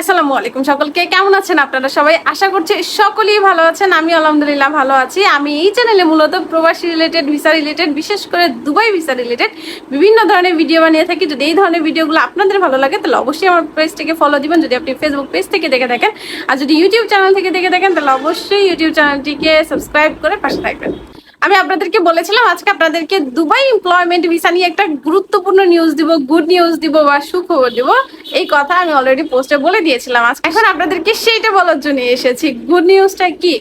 আসসালামু আলাইকুম সকলকে, কেমন আছেন আপনারা সবাই? আশা করছি সকলেই ভালো আছেন আমি আলহামদুলিল্লাহ ভালো আছি। আমি এই চ্যানেলে মূলত প্রবাসী রিলেটেড ভিসা রিলেটেড বিশেষ করে দুবাই ভিসা রিলেটেড বিভিন্ন ধরনের ভিডিও বানিয়ে থাকি। যদি এই ধরনের ভিডিওগুলো আপনাদের ভালো লাগে, তাহলে অবশ্যই আমার পেজটিকে ফলো দিবেন। যদি আপনি ফেসবুক পেজ থেকে দেখে থাকেন, আর যদি ইউটিউব চ্যানেল থেকে দেখে থাকেন, তাহলে অবশ্যই ইউটিউব চ্যানেলটিকে সাবস্ক্রাইব করে পাশে থাকবেন। আমি আপনাদেরকে বলেছিলাম, আজকে আপনাদেরকে দুবাই এমপ্লয়মেন্ট ভিসা নিয়ে একটা গুরুত্বপূর্ণ নিউজ দিব গুড নিউজ দিব বা সুখবর দিব। এই কথা আমি অলরেডি পোস্টে বলে দিয়েছিলাম আজকে। এখন আপনাদেরকে সেইটা বলার জন্য এসেছি। গুড নিউজটা কি?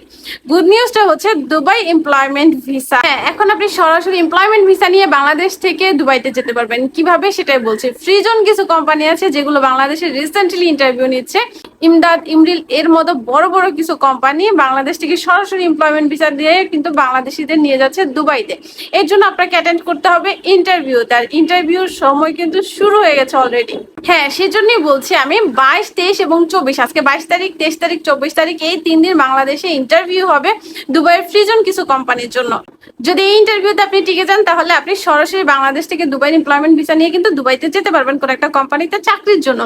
গুড নিউজটা হচ্ছে দুবাই এমপ্লয়মেন্ট ভিসা হ্যাঁ এখন আপনি সরাসরি এমপ্লয়মেন্ট ভিসা নিয়ে বাংলাদেশ থেকে দুবাইতে যেতে পারবেন। কীভাবে সেটাই বলছি। ফ্রিজন কিছু কোম্পানি আছে যেগুলো বাংলাদেশে রিসেন্টলি ইন্টারভিউ নিচ্ছে। ইমদাদ, ইমরিল, এর মতো বড় বড় কিছু কোম্পানি বাংলাদেশ থেকে সরাসরি এমপ্লয়মেন্ট ভিসা দিয়ে কিন্তু বাংলাদেশিদের নিয়ে যাচ্ছে দুবাইতে। এর জন্য আপনাকে অ্যাটেন্ড করতে হবে ইন্টারভিউ তার ইন্টারভিউর সময় কিন্তু শুরু হয়ে গেছে অলরেডি হ্যাঁ সেজন্যই বলছি আমি বাইশ, তেইশ এবং চব্বিশ। আজকে বাইশ তারিখ, তেইশ তারিখ, চব্বিশ তারিখ এই তিন দিন বাংলাদেশে ইন্টারভিউ হবে দুবাইয়ের ফ্রিজন কিছু কোম্পানির জন্য। যদি এই ইন্টারভিউতে আপনি টিকে যান, তাহলে আপনি সরাসরি বাংলাদেশ থেকে দুবাই এমপ্লয়মেন্ট ভিসা নিয়ে কিন্তু দুবাইতে যেতে পারবেন কোনো একটা কোম্পানিতে চাকরির জন্য।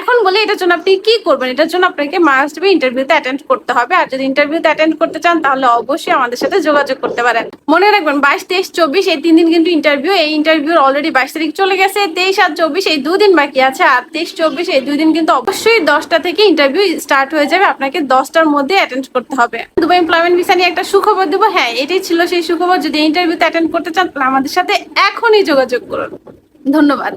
এখন বলে এটার জন্য আপনি কি করবেন? এটার জন্য আপনাকে মাস্ট বি ইন্টারভিউতে অ্যাটেন্ড করতে হবে। আর যদি ইন্টারভিউতে অ্যাটেন্ড করতে চান, তাহলে অবশ্যই আমাদের সাথে যোগাযোগ করতে পারেন। মনে রাখবেন, বাইশ, তেইশ, চব্বিশ, এই তিন দিন কিন্তু ইন্টারভিউ এই ইন্টারভিউ অলরেডি বাইশ তারিখ চলে গেছে। তেইশ আর চব্বিশ এই দুদিন বাকি আছে। আর তেইশ, চব্বিশ এই দুই দিন কিন্তু অবশ্যই দশটা থেকে ইন্টারভিউ স্টার্ট হয়ে যাবে। আপনাকে দশটার মধ্যে অ্যাটেন্ড করতে হবে। দুবাই এমপ্লয়মেন্ট ভিসা নিয়ে একটা সুখবর দেবো। হ্যাঁ এটাই ছিল সেই সুখবর। যদি ইন্টারভিউতে অ্যাটেন্ড করতে চান, তাহলে আমাদের সাথে এখনই যোগাযোগ করুন। ধন্যবাদ।